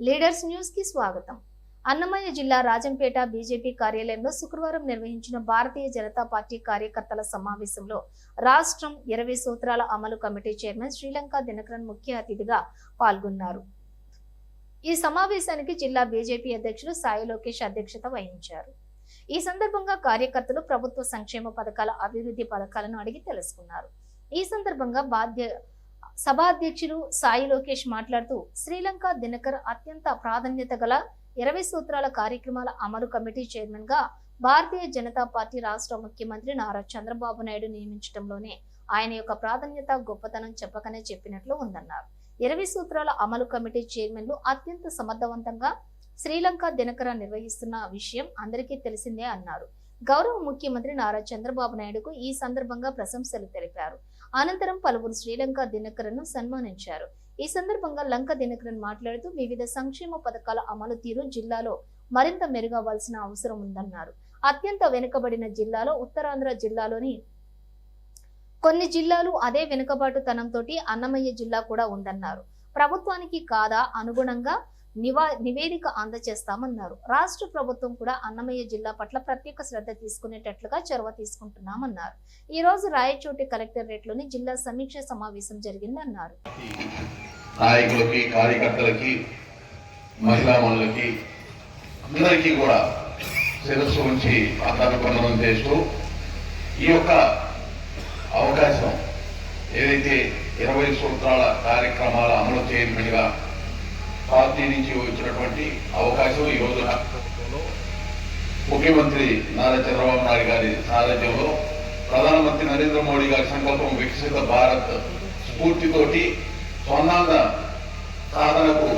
Leaders న్యూస్కి స్వాగతం. అన్నమయ్య జిల్లా రాజంపేట బీజేపీ కార్యాలయంలో శుక్రవారం నిర్వహించిన భారతీయ జనతా పార్టీ కార్యకర్తల సమావేశంలో రాష్ట్రం ఇరవై సూత్రాల అమలు కమిటీ చైర్మన్ శ్రీలంక దినకరన్ ముఖ్య అతిథిగా పాల్గొన్నారు. ఈ సమావేశానికి జిల్లా బీజేపీ అధ్యక్షులు సాయి లోకేష్ అధ్యక్షత వహించారు. ఈ సందర్భంగా కార్యకర్తలు ప్రభుత్వ సంక్షేమ పథకాల అభివృద్ధి పథకాలను అడిగి తెలుసుకున్నారు. ఈ సందర్భంగా బాధ్య సభాధ్యక్షులు సాయి లోకేష్ మాట్లాడుతూ శ్రీలంక దినకర్ అత్యంత ప్రాధాన్యత గల ఇరవై సూత్రాల కార్యక్రమాల అమలు కమిటీ చైర్మన్గా భారతీయ జనతా పార్టీ రాష్ట్ర ముఖ్యమంత్రి నారా చంద్రబాబు నాయుడు నియమించడంలోనే ఆయన యొక్క ప్రాధాన్యత గొప్పతనం చెప్పకనే చెప్పినట్లు ఉందన్నారు. ఇరవై సూత్రాల అమలు కమిటీ చైర్మన్లు అత్యంత సమర్థవంతంగా శ్రీలంక దినకర నిర్వహిస్తున్న విషయం అందరికీ తెలిసిందే అన్నారు. గౌరవ ముఖ్యమంత్రి నారా చంద్రబాబు నాయుడుకు ఈ సందర్భంగా ప్రశంసలు తెలిపారు. అనంతరం పలువురు శ్రీలంక దినకరను సన్మానించారు. ఈ సందర్భంగా లంక దినకరన్ మాట్లాడుతూ వివిధ సంక్షేమ పథకాల అమలు తీరు జిల్లాలో మరింత మెరుగవ్వాల్సిన అవసరం ఉందన్నారు. అత్యంత వెనుకబడిన జిల్లాలో ఉత్తరాంధ్ర జిల్లాలోని కొన్ని జిల్లాలు అదే వెనుకబాటుతనంతో అన్నమయ్య జిల్లా కూడా ఉందన్నారు. ప్రభుత్వానికి కాదా అనుగుణంగా నివా నివేదిక అందజేస్తామన్నారు రాష్ట్ర ప్రభుత్వం కూడా అన్నమయ్య జిల్లా పట్ల ప్రత్యేక శ్రద్ధ తీసుకునేటట్లుగా చొరవ తీసుకుంటున్నామన్నారు. ఈ రోజు రాయచోటి కలెక్టరేట్లోని జిల్లా సమీక్ష సమావేశం జరిగిందన్నారు. నాయకులకి కార్యకర్తలకి మహిళా మనులకి అందరికీ కూడా శిరస్సు ఉంచి పాదాభివందనం చేస్తూ ఈ యొక్క అవకాశం ఏదైతే ఇరవై సూత్రాల కార్యక్రమాల అమలు చేయబడిగా పార్టీ నుంచి వచ్చినటువంటి అవకాశం ఈ రోజు ముఖ్యమంత్రి నారా చంద్రబాబు నాయుడు గారి సారథ్యంలో ప్రధానమంత్రి నరేంద్ర మోడీ గారి సంకల్పం వికసిత భారత్ స్ఫూర్తితోటి స్వర్ణాంగ సాధనకు